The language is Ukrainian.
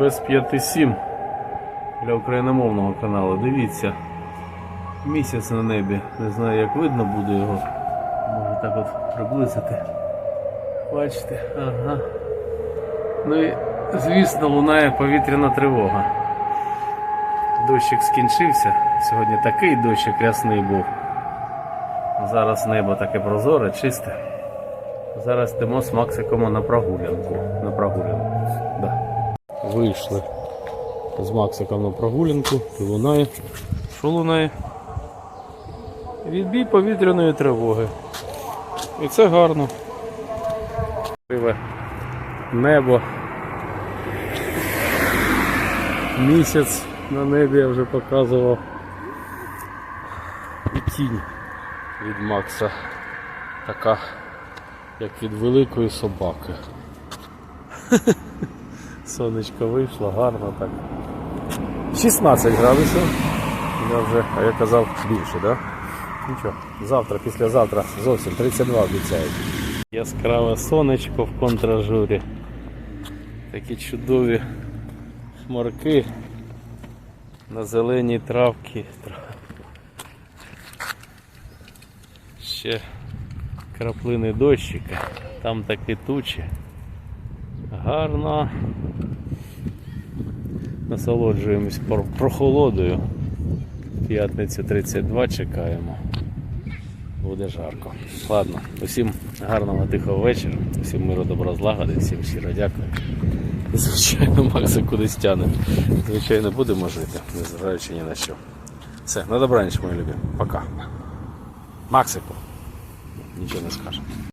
без 5-7 для україномовного каналу. Дивіться. Місяць на небі. Не знаю, як видно буде його. Можу так от приблизити. Бачите, ага. Ну і звісно лунає повітряна тривога. Дощик скінчився. Сьогодні такий дощик рясний був. Зараз небо таке прозоре, чисте. Зараз йдемо з Максиком на прогулянку. На прогулянку. Вийшли з Максиком на прогулянку і лунає. Що лунає? Відбій повітряної тривоги. І це гарно. Криве небо. Місяць на небі я вже показував. І тінь від Макса така, як від великої собаки. Сонечко вийшло, гарно так. 16 градусів. Я вже, а я казав, більше, так? Да? Нічого, завтра, післязавтра зовсім 32 обіцяють. Яскраве сонечко в контражурі. Такі чудові хмарки на зеленій травці. Ще краплини дощика, там такі тучі. Гарно. Насолоджуємось прохолодою. П'ятниця 32 чекаємо. Буде жарко. Ладно, усім гарного тихого вечора, усім миру добра злагоди, всім щиро дякую. Звичайно, Макса кудись тяне. Звичайно, будемо жити, незважаючи ні на що. Все, на добраніч, мої любі. Пока. Максику. Нічого не скажемо.